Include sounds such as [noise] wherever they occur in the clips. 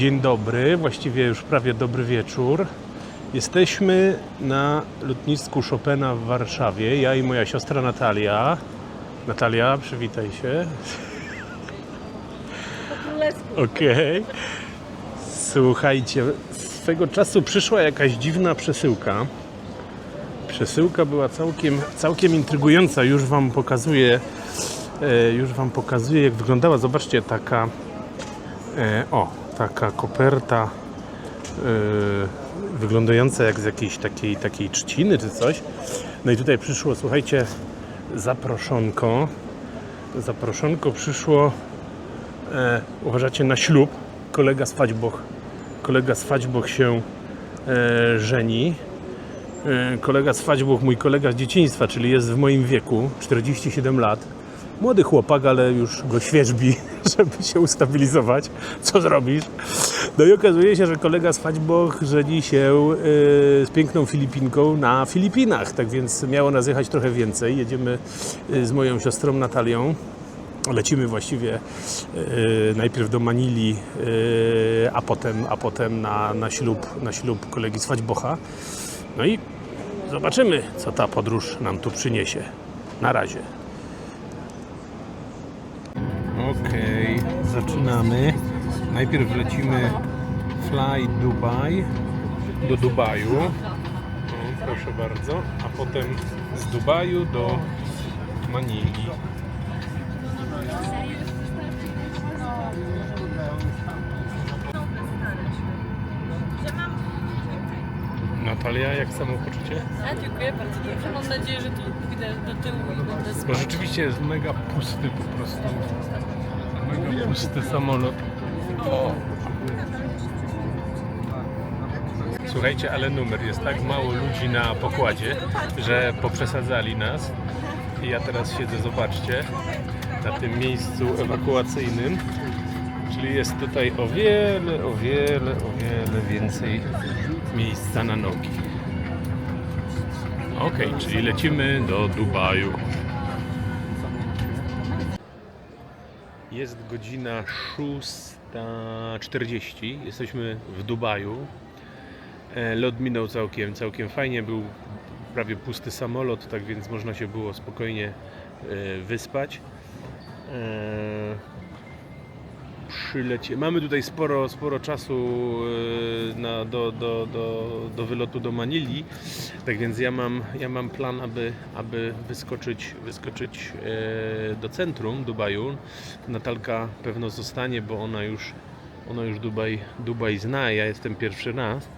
Dzień dobry, właściwie już prawie dobry wieczór. Jesteśmy na lotnisku Chopina w Warszawie. Ja i moja siostra Natalia. Natalia, przywitaj się. Okej. Słuchajcie, swego czasu przyszła jakaś dziwna przesyłka. Przesyłka była całkiem, całkiem intrygująca. Już Wam pokazuję, e, już Wam pokazuję, jak wyglądała. Zobaczcie, taka, e, o, taka koperta e, wyglądająca jak z jakiejś takiej, takiej trzciny czy coś. No i tutaj przyszło, słuchajcie, zaproszonko. Zaproszonko przyszło, e, uważacie, na ślub. Kolega z kolega z się e, żeni. E, kolega z mój kolega z dzieciństwa, czyli jest w moim wieku, 47 lat. Młody chłopak, ale już go świeżbi, [laughs] żeby się ustabilizować. Co zrobisz? No i okazuje się, że kolega z Faćboch żeni się e, z piękną Filipinką na Filipinach. Tak więc miało nas jechać trochę więcej. Jedziemy e, z moją siostrą Natalią. Lecimy właściwie e, najpierw do Manili, a potem, a potem na, na, ślub, na ślub kolegi z Faćbocha. No i zobaczymy, co ta podróż nam tu przyniesie. Na razie. Zaczynamy. Najpierw lecimy Fly Dubai do Dubaju. O, proszę bardzo. A potem z Dubaju do Manili. Natalia, jak samopoczucie? A, dziękuję bardzo dobrze. Mam nadzieję, że tu pójdę do tyłu i będę Bo spać. rzeczywiście jest mega pusty po prostu. Mega pusty samolot. O. Słuchajcie, ale numer jest tak mało ludzi na pokładzie, że poprzesadzali nas. I ja teraz siedzę, zobaczcie, na tym miejscu ewakuacyjnym. Czyli jest tutaj o wiele, o wiele, o wiele więcej miejsca na nogi. Okej, czyli lecimy do Dubaju. Jest godzina 6.40. Jesteśmy w Dubaju. E, Lot minął całkiem, całkiem fajnie. Był prawie pusty samolot, tak więc można się było spokojnie e, wyspać. Przylecie. Mamy tutaj sporo, sporo czasu e, na, do, do, do, do wylotu do Manili. Tak więc ja mam, ja mam plan, aby, aby wyskoczyć, wyskoczyć e, do centrum Dubaju. Natalka pewno zostanie, bo ona już, ona już Dubaj, Dubaj zna. Ja jestem pierwszy raz.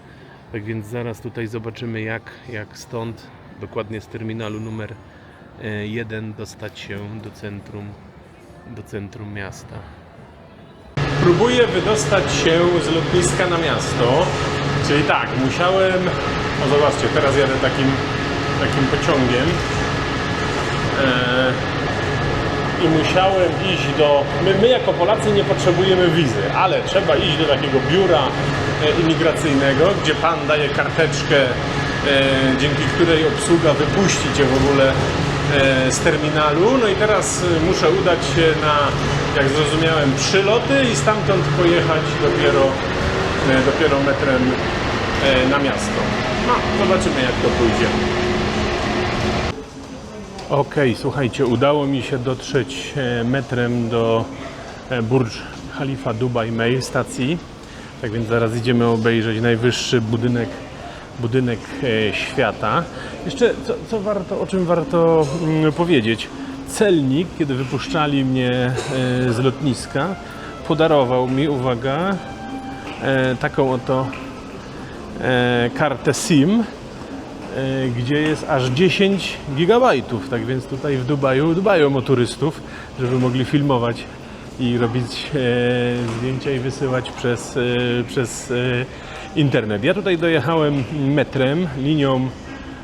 Tak więc zaraz tutaj zobaczymy, jak, jak stąd, dokładnie z terminalu numer 1, dostać się do centrum, do centrum miasta. Próbuję wydostać się z lotniska na miasto. Czyli tak, musiałem. O zobaczcie, teraz jadę takim, takim pociągiem. Eee, I musiałem iść do. My, my jako Polacy nie potrzebujemy wizy, ale trzeba iść do takiego biura e, imigracyjnego, gdzie pan daje karteczkę, e, dzięki której obsługa wypuści cię w ogóle e, z terminalu. No i teraz e, muszę udać się na, jak zrozumiałem, trzy loty i stamtąd pojechać dopiero, e, dopiero metrem e, na miasto. No, zobaczymy jak to pójdzie. Okej, słuchajcie, udało mi się dotrzeć e, metrem do e, Burj Khalifa Dubai Mail stacji. Tak więc zaraz idziemy obejrzeć najwyższy budynek, budynek e, świata. Jeszcze co, co warto, o czym warto mm, powiedzieć. Celnik, kiedy wypuszczali mnie e, z lotniska, podarował mi, uwaga, e, taką oto kartę SIM, gdzie jest aż 10 gigabajtów. Tak więc tutaj w Dubaju dbają o turystów, żeby mogli filmować i robić zdjęcia i wysyłać przez, przez internet. Ja tutaj dojechałem metrem, linią,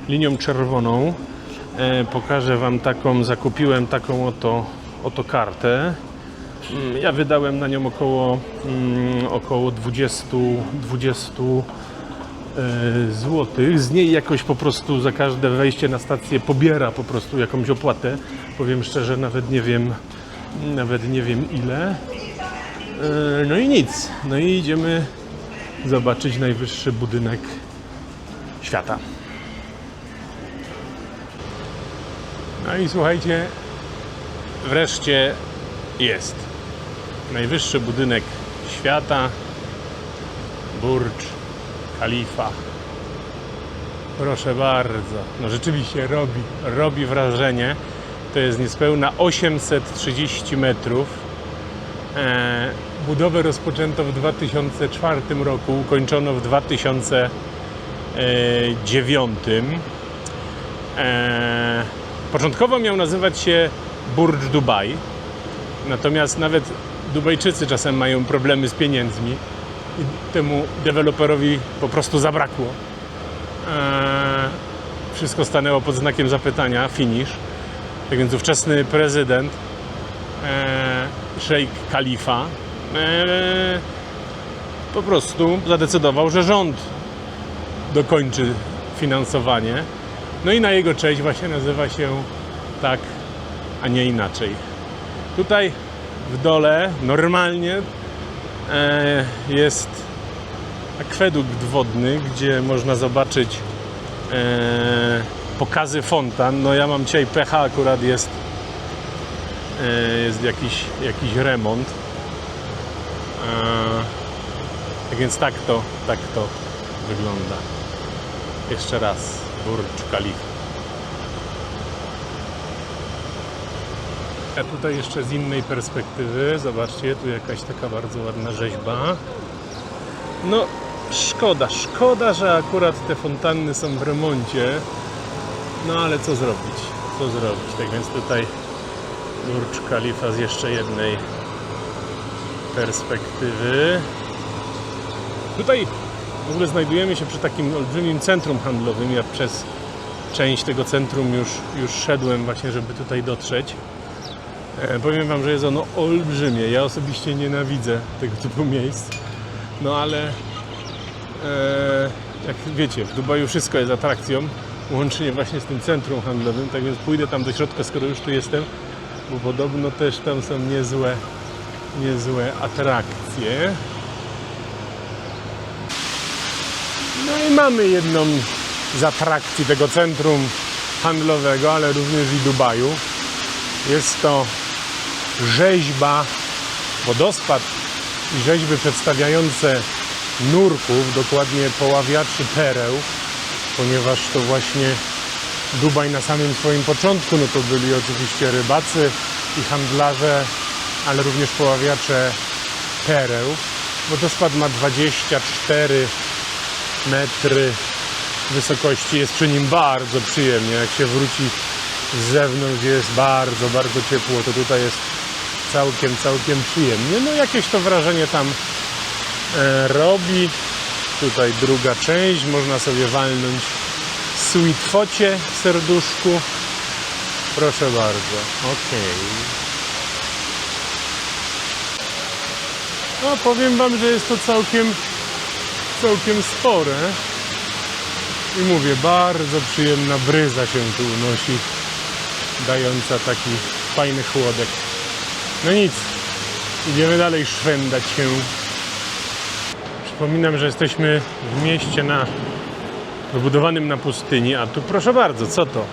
linią czerwoną. E, pokażę Wam taką, zakupiłem taką oto, oto kartę. Mm, Ja wydałem na nią około, mm, około 20, 20 e, złotych. Z niej jakoś po prostu za każde wejście na stację pobiera po prostu jakąś opłatę. Powiem szczerze, nawet nie wiem, nawet nie wiem ile. E, No i nic. No i idziemy zobaczyć najwyższy budynek świata. No i słuchajcie, wreszcie jest. Najwyższy budynek świata. Burcz Khalifa. Proszę bardzo. No rzeczywiście robi, robi wrażenie. To jest niespełna 830 metrów. E, budowę rozpoczęto w 2004 roku, ukończono w 2009. E, początkowo miał nazywać się Burj Dubai, natomiast nawet Dubajczycy czasem mają problemy z pieniędzmi i temu deweloperowi po prostu zabrakło. E, wszystko stanęło pod znakiem zapytania, finish. Tak więc ówczesny prezydent szejk Kalifa e, po prostu zadecydował, że rząd dokończy finansowanie. No i na jego cześć właśnie nazywa się tak, a nie inaczej. Tutaj w dole normalnie e, jest akwedukt wodny, gdzie można zobaczyć e, pokazy fontan. No ja mam dzisiaj pecha, akurat jest, jest jakiś, jakiś remont. E, tak więc tak to, tak to wygląda. Jeszcze raz, Burcz Khalifa. A tutaj jeszcze z innej perspektywy, zobaczcie, tu jakaś taka bardzo ładna rzeźba. No, szkoda, szkoda, że akurat te fontanny są w remoncie. No ale co zrobić? Co zrobić? Tak więc tutaj Burcz Khalifa z jeszcze jednej perspektywy. Tutaj w ogóle znajdujemy się przy takim olbrzymim centrum handlowym. Ja przez część tego centrum już, już szedłem właśnie, żeby tutaj dotrzeć. E, powiem Wam, że jest ono olbrzymie. Ja osobiście nienawidzę tego typu miejsc. No ale e, jak wiecie, w Dubaju wszystko jest atrakcją, łącznie właśnie z tym centrum handlowym, tak więc pójdę tam do środka, skoro już tu jestem, bo podobno też tam są niezłe, niezłe atrakcje. No i mamy jedną z atrakcji tego centrum handlowego, ale również i Dubaju. Jest to rzeźba, wodospad i rzeźby przedstawiające nurków, dokładnie poławiaczy pereł, ponieważ to właśnie Dubaj na samym swoim początku, no to byli oczywiście rybacy i handlarze, ale również poławiacze pereł. Wodospad ma 24 metry wysokości, jest przy nim bardzo przyjemnie, jak się wróci z zewnątrz, jest bardzo, bardzo ciepło, to tutaj jest całkiem, całkiem przyjemnie. No jakieś to wrażenie tam e, robi. Tutaj druga część, można sobie walnąć sweet focie w serduszku. Proszę bardzo, okej. No powiem Wam, że jest to całkiem, całkiem spore. I mówię, bardzo przyjemna bryza się tu unosi, dająca taki fajny chłodek. No nic, idziemy dalej szwendać się. Przypominam, że jesteśmy w mieście na wybudowanym na pustyni, a tu proszę bardzo, co to?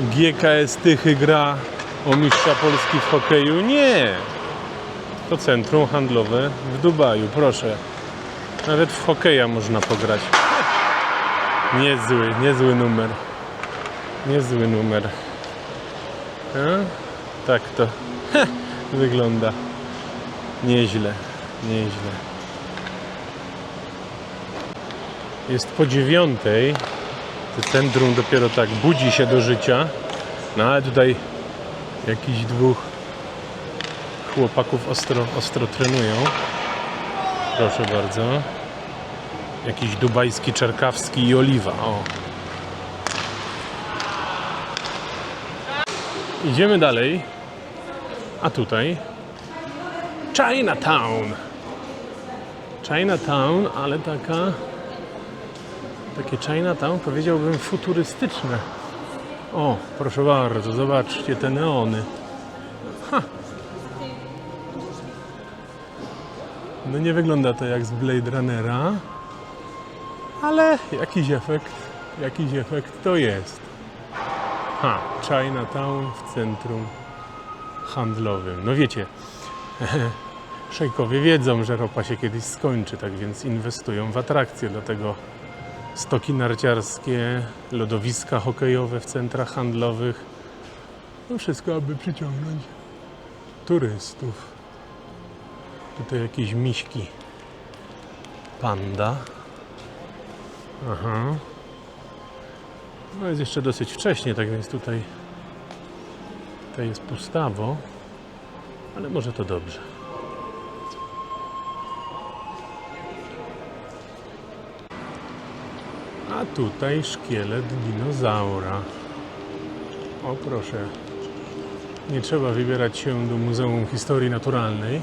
GKS Tychy gra o mistrza Polski w hokeju? Nie! To centrum handlowe w Dubaju, proszę. Nawet w hokeja można pograć. Niezły, niezły numer. Niezły numer. A? Tak to [laughs] wygląda. Nieźle, nieźle. Jest po dziewiątej. Centrum dopiero tak budzi się do życia. No ale tutaj jakiś dwóch chłopaków ostro, ostro trenują. Proszę bardzo. Jakiś dubajski, czerkawski i oliwa. O. Idziemy dalej. A tutaj Chinatown. Chinatown, ale taka takie Chinatown powiedziałbym futurystyczne. O, proszę bardzo, zobaczcie te neony. Ha. No nie wygląda to jak z Blade Runnera, ale jakiś efekt, jakiś efekt to jest. Ha, Chinatown w centrum handlowym. No wiecie, [laughs] szejkowie wiedzą, że ropa się kiedyś skończy, tak więc inwestują w atrakcje, dlatego stoki narciarskie, lodowiska hokejowe w centrach handlowych. No wszystko, aby przyciągnąć turystów. Tutaj jakieś miśki. Panda. Aha. No jest jeszcze dosyć wcześnie, tak więc tutaj tutaj jest pustawo, ale może to dobrze. Tutaj szkielet dinozaura. O proszę. Nie trzeba wybierać się do Muzeum Historii Naturalnej,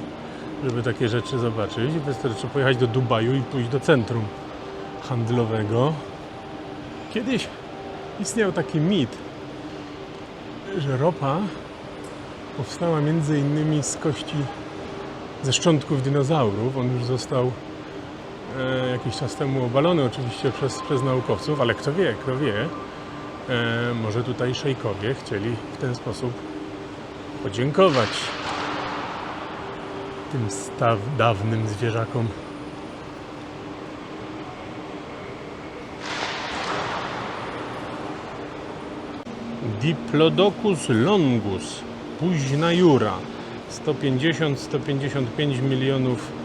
żeby takie rzeczy zobaczyć. Wystarczy pojechać do Dubaju i pójść do centrum handlowego. Kiedyś istniał taki mit, że ropa powstała między innymi z kości ze szczątków dinozaurów. On już został jakiś czas temu obalony oczywiście przez, przez naukowców, ale kto wie, kto wie, e, może tutaj szejkowie chcieli w ten sposób podziękować tym staw, dawnym zwierzakom. Diplodocus longus, późna jura, 150-155 milionów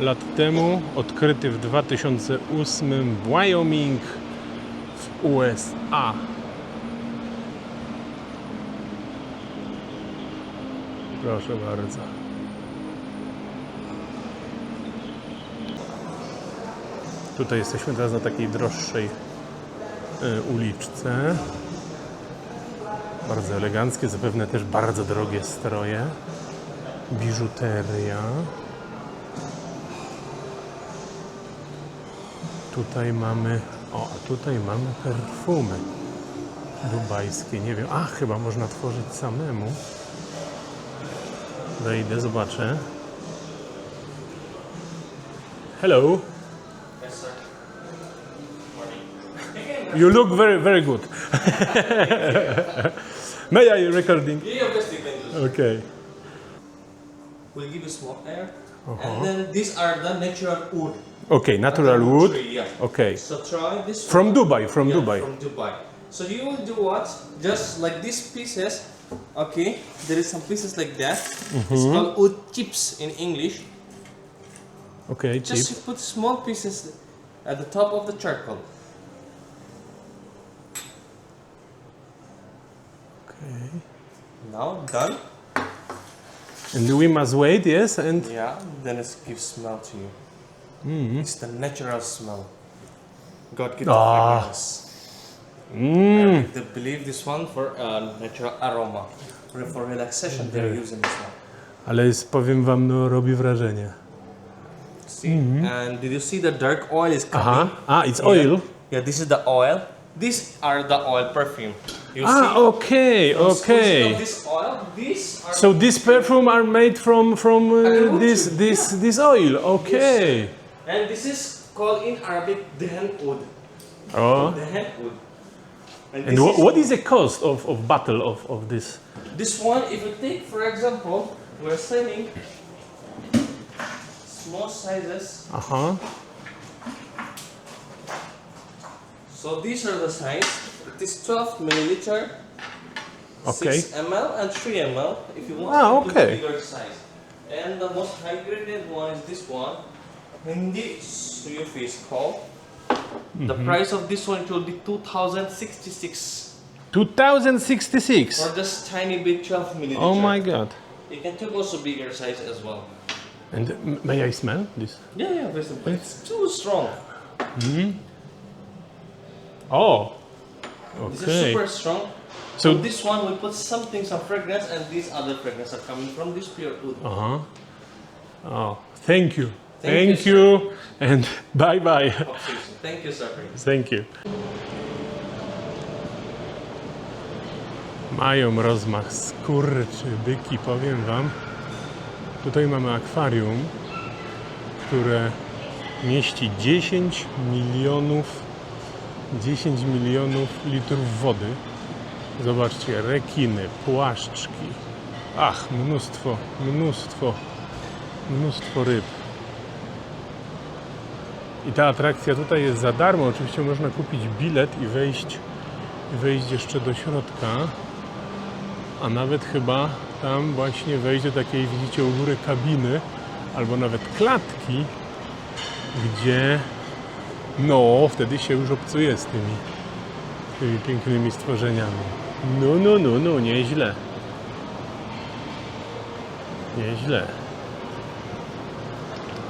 lat temu, odkryty w 2008 w Wyoming w USA. Proszę bardzo. Tutaj jesteśmy teraz na takiej droższej y, uliczce. Bardzo eleganckie, zapewne też bardzo drogie stroje. Biżuteria. Tutaj mamy, o, a tutaj mamy perfumy dubajskie. Nie wiem, a chyba można tworzyć samemu. Wejdę, zobaczę. Hello. You look very, very good. [laughs] May I recording? Yeah, obviously you can do. Okay. We'll give you smoke air. Uh-huh. And then these are the natural wood. Okay, natural wood. Tree, yeah. Okay. So try this From one. Dubai, from Yeah, Dubai. From Dubai. So you will do what? Just like these pieces. Okay, there is some pieces like that. Mm-hmm. It's called wood chips in English. Okay, Just put small pieces at the top of the charcoal. Okay. Now done. And we must wait, yes, and Yeah. Then it gives smell to you. Mm-hmm. It's the natural smell. God gives Ah. fragrance. mm, They believe this one for uh, natural aroma. For, for relaxation, they're using this one. ale jest, powiem wam, no robi wrażenie. See? And did you see the dark oil is coming? Aha, ah, it's Yeah. oil. Yeah, this is the oil. These are the oil perfume. You Ah, see? okay, okay. This oil, these are So this perfume are made from from uh, this this this oil. Okay. And this is called in Arabic dehen wood. Oh. Dehen wood. And, And wha- is- what is the cost of of bottle of of this? This one, if you take, for example, we're selling small sizes. Aha. So these are the size. It is 12 milliliter, Okay. 6 ml, and 3 ml. If you want Ah, to okay. the bigger size. And the most high graded one is this one. Hindi Suyufi is called. The Mm-hmm. price of this one will be 2066 2066. for just tiny bit 12 milliliter. Oh my god. You can take also bigger size as well. And m- may I smell this? Yeah, yeah, but it's- it's too strong. Hmm. Oh. This is Okay. super strong. So So this one we put something, some fragrance, and these other fragrance are coming from this pure wood. Uh huh. Oh, thank you. Thank Thank, you, you, and [laughs] bye bye. Thank you, sir. Thank you. Mają rozmach skurczy byki, powiem wam. Tutaj mamy akwarium. które mieści 10 milionów 10 milionów litrów wody. Zobaczcie, rekiny, płaszczki. Ach, mnóstwo, mnóstwo, mnóstwo ryb. I ta atrakcja tutaj jest za darmo. Oczywiście można kupić bilet i wejść, wejść jeszcze do środka. A nawet chyba tam właśnie wejść do takiej, widzicie u góry kabiny, albo nawet klatki, gdzie no, wtedy się już obcuje z tymi, tymi pięknymi stworzeniami. No, no, no, no, nieźle. Nieźle.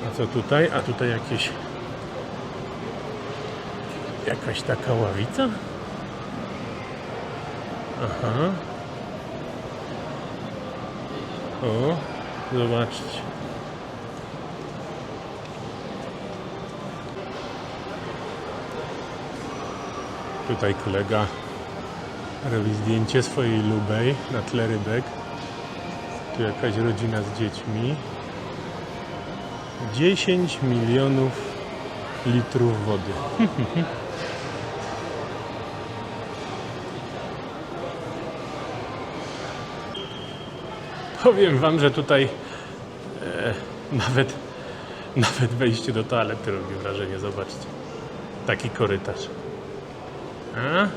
A co tutaj? A tutaj jakieś... Jakaś taka ławica? Aha. O, zobaczcie. Tutaj kolega robi zdjęcie swojej lubej na tle rybek. Tu jakaś rodzina z dziećmi. 10 milionów litrów wody. [laughs] Powiem wam, że tutaj e, nawet, nawet wejście do toalety robi wrażenie. Zobaczcie. Taki korytarz. A?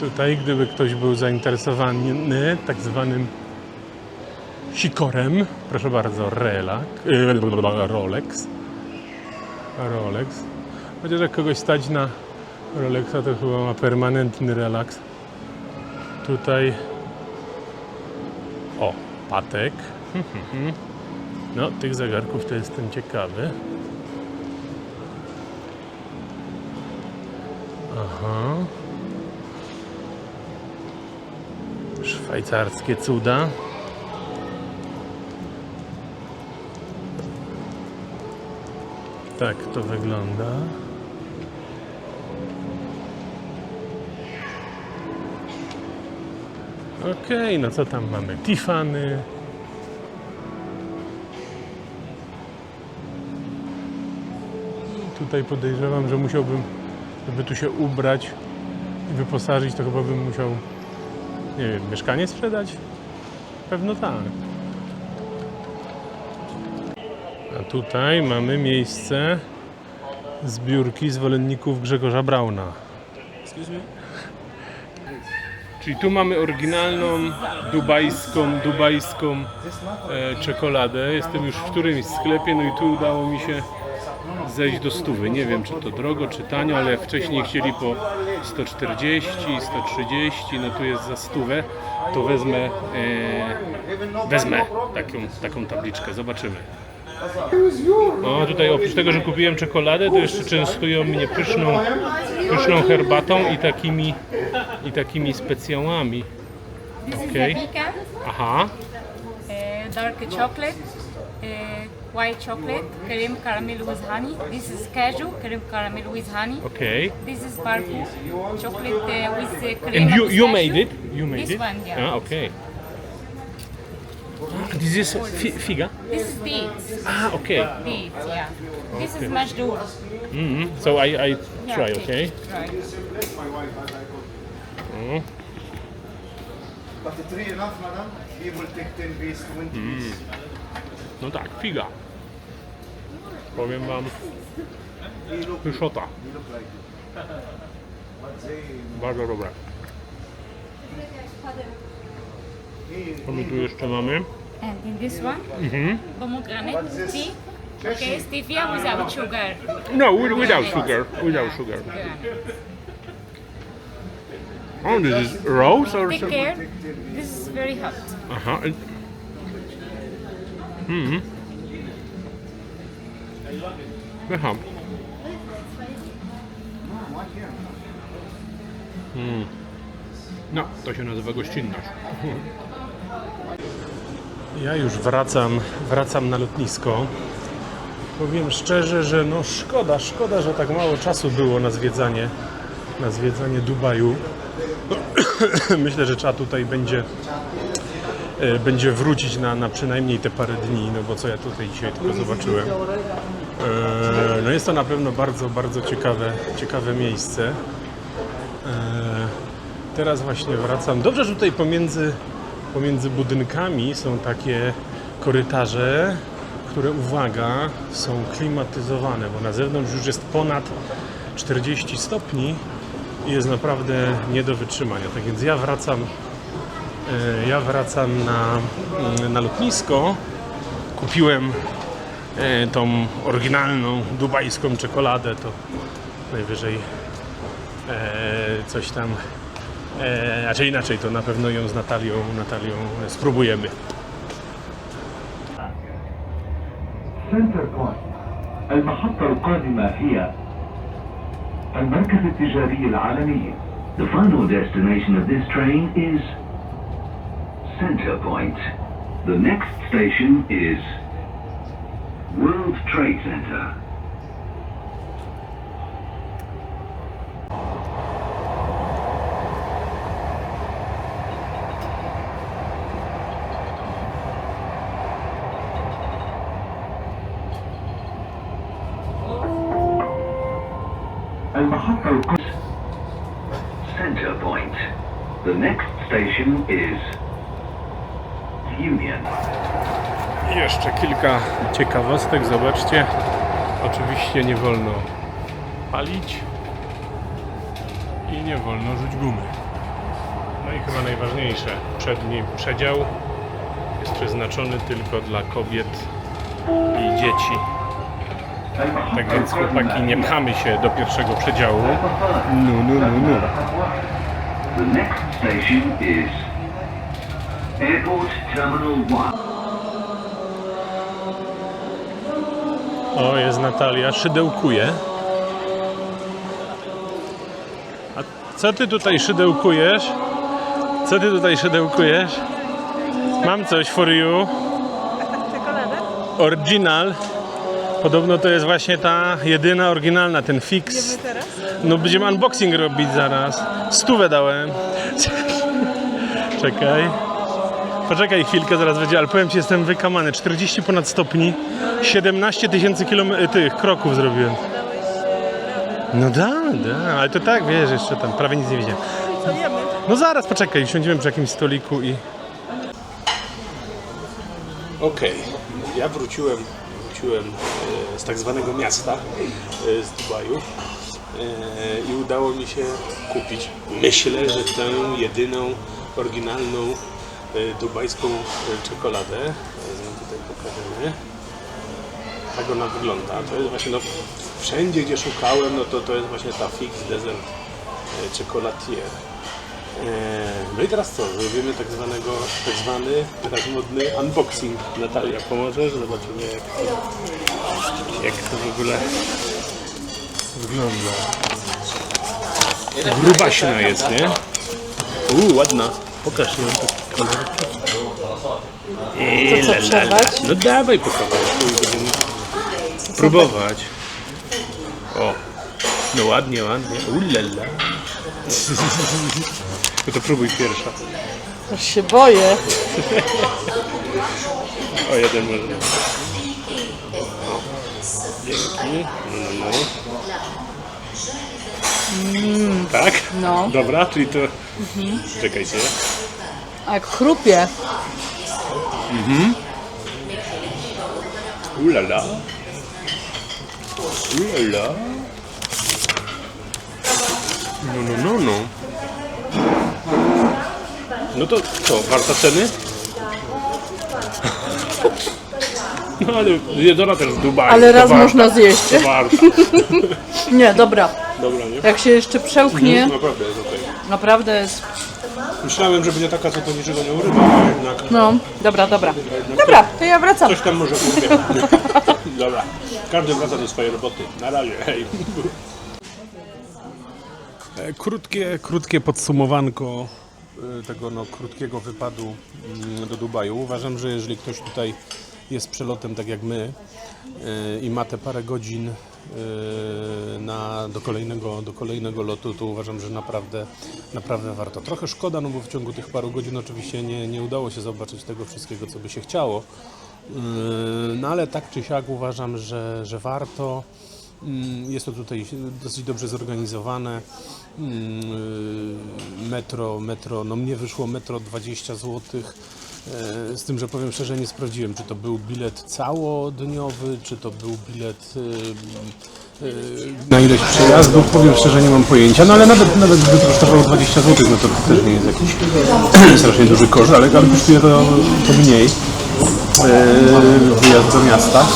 Tutaj, gdyby ktoś był zainteresowany tak zwanym sikorem, proszę bardzo, relak, e, Rolex. Rolex. Chociaż jak kogoś stać na Rolexa, to chyba ma permanentny relaks. Tutaj o, Patek. [laughs] No, tych zegarków to jestem ciekawy. Aha. Szwajcarskie cuda. Tak to wygląda. Okej, no co tam mamy? Tiffany. Tutaj podejrzewam, że musiałbym, żeby tu się ubrać i wyposażyć, to chyba bym musiał, nie wiem, mieszkanie sprzedać? Pewno tak. A tutaj mamy miejsce zbiórki zwolenników Grzegorza Brauna. Czyli tu mamy oryginalną dubajską, dubajską e, czekoladę. Jestem już w którymś sklepie, no i tu udało mi się zejść do stówy. Nie wiem, czy to drogo, czy tanio, ale wcześniej chcieli po 140, 130, no tu jest za stówę. To wezmę, e, wezmę taką, taką tabliczkę, zobaczymy. O, tutaj oprócz tego, że kupiłem czekoladę, to jeszcze częstują mnie pyszną, pyszną herbatą i takimi, i takimi specjałami. This Okay. is the Aha, uh, dark chocolate, uh, white chocolate, cream caramel with honey. This is cashew, cream caramel with honey. okay. This is barku, chocolate uh, with uh, cream. And you, you made it? You made This it? one, yeah. Ah, okay. This is fi figa? This is dates, Ah, okay. dates, yeah. This is mashdud. Mm So I, I Yeah, try, okay? Right. Mm. But the three enough, madam? He will take 10 piece, 20 piece. No tak, figa. Powiem wam, pyszota. He look like it. But they, Bardzo dobre. he, Co my tu jeszcze mamy? And in this one, Mhm. pomegranate tea. Okay, stevia without sugar. No, wi- without sugar. Without sugar. Oh, this is rose or Take something? care. This is very hot. Aha. and- Mhm. Aha. Mm. No, to się nazywa gościnność. Ja już wracam, wracam na lotnisko. Powiem szczerze, że no szkoda, szkoda, że tak mało czasu było na zwiedzanie, na zwiedzanie Dubaju. [coughs] Myślę, że trzeba tutaj będzie e, będzie wrócić na, na przynajmniej te parę dni, no bo co ja tutaj dzisiaj tylko zobaczyłem. E, No jest to na pewno bardzo, bardzo ciekawe, ciekawe miejsce. E, Teraz właśnie wracam. Dobrze, że tutaj pomiędzy, pomiędzy budynkami są takie korytarze, które, uwaga, są klimatyzowane, bo na zewnątrz już jest ponad 40 stopni i jest naprawdę nie do wytrzymania. Tak więc ja wracam, e, ja wracam na, mm, na lotnisko. Kupiłem e, tą oryginalną dubajską czekoladę, to najwyżej e, coś tam, e, a czy inaczej, to na pewno ją z Natalią, Natalią spróbujemy. سنتر بوينت المحطة القادمة هي المركز التجاري العالمي The final destination of this train is Center Point. The next station is World Trade Center. Station is Union. Jeszcze kilka ciekawostek, zobaczcie. Oczywiście nie wolno palić i nie wolno rzuć gumy. No i chyba najważniejsze, przedni przedział jest przeznaczony tylko dla kobiet i dzieci. Tak więc chłopaki nie pchamy się do pierwszego przedziału. No, no, no, no. Station is Airport Terminal 1. O, jest Natalia, szydełkuje. A co ty tutaj szydełkujesz? Co ty tutaj szydełkujesz? Mam coś for you. Original. Podobno to jest właśnie ta jedyna oryginalna, ten fix. No będziemy unboxing robić zaraz. Stówę dałem. Czekaj. Poczekaj chwilkę, zaraz będzie, ale powiem Ci, jestem wykamany. 40 ponad stopni, 17 tysięcy tych kroków zrobiłem. No da, da, ale to tak, wiesz, jeszcze tam prawie nic nie widziałem. No zaraz, poczekaj, siądziemy przy jakimś stoliku i... Okej, ja wróciłem, wróciłem e, z tak zwanego miasta, e, z Dubaju e, i udało mi się kupić, myślę, że tę jedyną, oryginalną dubajską czekoladę. Wam tutaj pokażemy. Tak ona wygląda. To jest właśnie, no, wszędzie gdzie szukałem, no to to jest właśnie ta Fix Desert Chocolatier. E, No i teraz co? Zrobimy tak zwanego, tak zwany, teraz modny unboxing. Natalia, pomożesz? Zobaczymy jak to, jak to w ogóle wygląda. Grubaśna jest, nie? Uuu, ładna. Pokaż ją taki kolor. No dawaj po kawałku i będziemy próbować. O, no ładnie, ładnie. Ulala. [laughs] No to próbuj pierwsza. Aż się boję. O, jeden może. Dzięki. No, no, no. Tak? No. Dobra, czyli to... Czekajcie. A jak chrupie. Ulala. Ulala. No, no, no, no. No to co, warta ceny? No ale jedzona też w Dubaju. Ale to raz warta. można zjeść. To warta. [laughs] Nie, dobra. Dobra, nie? Jak się jeszcze przełknie, Naprawdę jest okej. naprawdę jest... Myślałem, że będzie taka, co to niczego nie urywa, a jednak No, dobra, dobra. Dobra, to ja wracam. coś tam może urwie. [laughs] Dobra, każdy wraca do swojej roboty. Na razie, hej. E, Krótkie, krótkie podsumowanko tego no, krótkiego wypadu mm, do Dubaju. Uważam, że jeżeli ktoś tutaj jest przelotem tak jak my e, i ma te parę godzin e, na, do, kolejnego, do kolejnego lotu, to uważam, że naprawdę, naprawdę warto. Trochę szkoda, no bo w ciągu tych paru godzin oczywiście nie, nie udało się zobaczyć tego wszystkiego, co by się chciało. No ale tak czy siak uważam, że, że warto. Mm, Jest to tutaj dosyć dobrze zorganizowane. Mm, Metro, metro, no mnie wyszło metro 20 zł. Z tym, że powiem szczerze, nie sprawdziłem, czy to był bilet całodniowy, czy to był bilet yy, yy, na ileś przejazdów. Powiem szczerze, nie mam pojęcia, no ale nawet, nawet gdyby to kosztowało 20 zł, no to też nie jest jakiś [clears throat] strasznie duży koszt, ale, ale kosztuje to, to mniej e, wyjazd do miasta.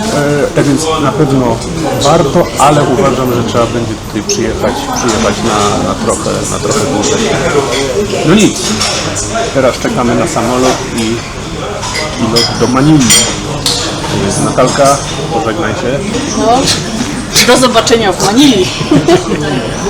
E, Tak więc na pewno warto, ale uważam, że trzeba będzie tutaj przyjechać, przyjechać na, na, trochę, na trochę dłużej. No nic, teraz czekamy na samolot i, i lot do Manili. Natalka, pożegnaj się. Do zobaczenia w Manili. [laughs]